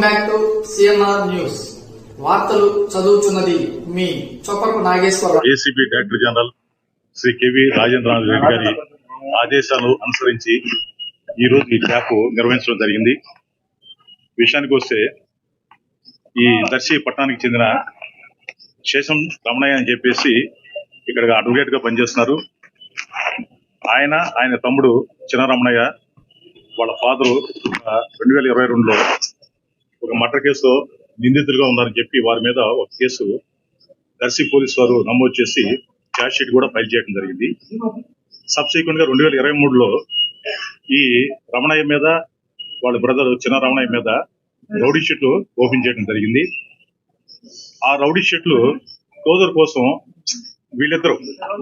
Welcome back to CNR news. వార్తలు చదువుతున్నది మీ చొప్పకు Nageswararao. ACB director general Shri KV Rajendranath Reddy గారి ఆదేశాలు అనుసరించి ఈ రోజు ఈ క్యాప్ నిర్వహించడం జరిగింది. విషయానికి వస్తే ఈ దర్శి పట్టణానికి చెందిన శేషం రమణయ్య అని చెప్పేసి ఇక్కడ అడ్వకేట్గా పనిచేస్తున్నారు. ఆయన ఆయన తమ్ముడు చిన్న రమణయ్య వాళ్ళ ఫాదరు రెండు వేల ఇరవై రెండులో ఒక మటర్ కేసులో నిందితులుగా ఉన్నారని చెప్పి వారి మీద ఒక కేసు దర్శి పోలీస్ వారు నమోదు చేసి ఛార్జ్ షీట్ కూడా ఫైల్ చేయడం జరిగింది. సబ్సిక్వెంట్గా రెండు వేల ఇరవై మూడులో ఈ రమణయ్య మీద వాళ్ళ బ్రదర్ చిన్న రమణయ్య మీద రౌడీ షీట్లు ఓపెన్ చేయడం జరిగింది. ఆ రౌడీ షీట్లు క్లోజర్ కోసం వీళ్ళిద్దరు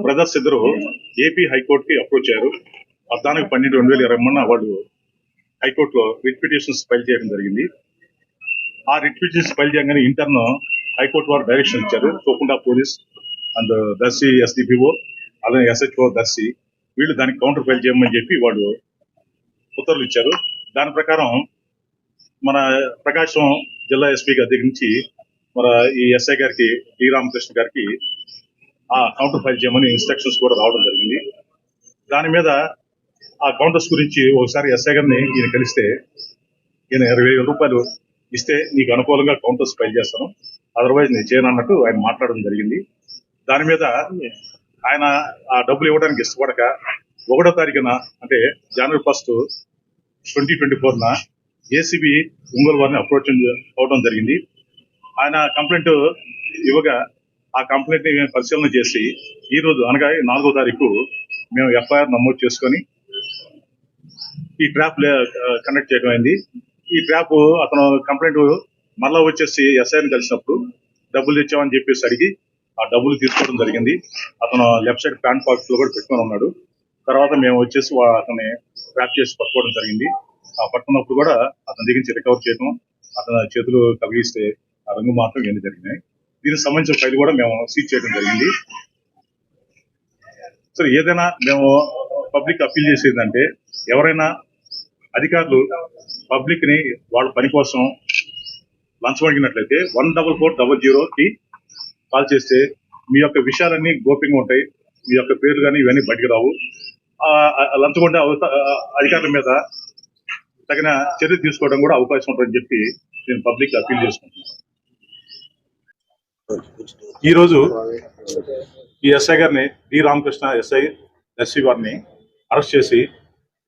బ్రదర్స్ ఇద్దరు ఏపీ హైకోర్టుకి అప్రోచ్ అయ్యారు పద్నాలుగు పన్నెండు రెండు వేల ఇరవై మూడున వాళ్ళు హైకోర్టులో రిట్ పిటిషన్స్ ఫైల్ చేయడం జరిగింది. ఆ రిట్ ఫైల్ చేయగానే ఇంటర్న్ హైకోర్టు వారు డైరెక్షన్ ఇచ్చారు. తోకుండా పోలీస్ అండ్ దర్శి ఎస్డిపిఓ అలాగే ఎస్హెచ్ఓ దర్శి వీళ్ళు దానికి కౌంటర్ ఫైల్ చేయమని చెప్పి వాళ్ళు ఉత్తర్వులు ఇచ్చారు. దాని ప్రకారం మన ప్రకాశం జిల్లా ఎస్పీ గారి దగ్గర నుంచి మన ఈ ఎస్ఐ గారికి టి రామకృష్ణ గారికి ఆ కౌంటర్ ఫైల్ చేయమని ఇన్స్ట్రక్షన్స్ కూడా రావడం జరిగింది. దాని మీద ఆ కౌంటర్స్ గురించి ఒకసారి ఎస్ఐ గారిని ఈయన కలిస్తే ఈయన ఇరవై వేల రూపాయలు ఇస్తే నీకు అనుకూలంగా కౌంటర్స్ ఫైల్ చేస్తాను. అదర్వైజ్ నేను చేయను అన్నట్టు ఆయన మాట్లాడడం జరిగింది. దాని మీద ఆయన ఆ డబ్బులు ఇవ్వడానికి ఇష్టపడక ఒకటో తారీఖున అంటే జనవరి ఫస్ట్ ట్వంటీ ట్వంటీ ఫోర్న ఏసీబీ ఒంగోలు వారిని అప్రోచ్ అవడం జరిగింది. ఆయన కంప్లైంట్ ఇవ్వగా ఆ కంప్లైంట్ని మేము పరిశీలన చేసి ఈ రోజు అనగా నాలుగో తారీఖు మేము ఎఫ్ఐఆర్ నమోదు చేసుకొని ఈ ట్రాప్ కండక్ట్ చేయడం అయింది. ఈ ట్రాప్ అతను కంప్లైంట్ మళ్ళా వచ్చేసి ఎస్ఐని కలిసినప్పుడు డబ్బులు తెచ్చామని చెప్పేసి అడిగి ఆ డబ్బులు తీసుకోవడం జరిగింది. అతను లెఫ్ట్ సైడ్ ప్యాంట్ పాకెట్లో కూడా పెట్టుకొని ఉన్నాడు. తర్వాత మేము వచ్చేసి వా- అతన్ని ట్రాప్ చేసి పట్టుకోవడం జరిగింది. ఆ పట్టుకున్నప్పుడు కూడా అతని దగ్గర నుంచి రికవర్ చేయడం అతని చేతులు కలిగిస్తే ఆ రంగు మాత్రం ఇవన్నీ జరిగినాయి. దీనికి సంబంధించిన ఫైల్ కూడా మేము సీజ్ చేయడం జరిగింది. సరే ఏదైనా మేము పబ్లిక్ అప్పీల్ చేసేదంటే ఎవరైనా అధికారులు పబ్లిక్ని వాళ్ళ పని కోసం లంచం అడిగినట్లయితే one double four double zero కి కాల్ చేస్తే మీ యొక్క విషయాలన్నీ గోప్యంగా ఉంటాయి. మీ యొక్క పేర్లు కానీ ఇవన్నీ బయటకు రావు. లంచం ఉండే అధికారుల మీద తగిన చర్య తీసుకోవడం కూడా అవకాశం ఉంటుందని చెప్పి నేను పబ్లిక్ అప్పీల్ చేసుకుంటున్నాను. ఈ రోజు ఈ ఎస్ఐ గారిని డి రామకృష్ణ ఎస్ఐ ఎస్సీ వారిని అరెస్ట్ చేసి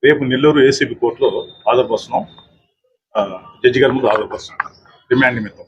రేపు నెల్లూరు ఏసీబీ కోర్టులో హాజరుపరుస్తున్నాం. ఆ, జడ్జి గారి ముందు హాజరుపరుస్తున్నాం. రిమాండ్ నిమిత్తం.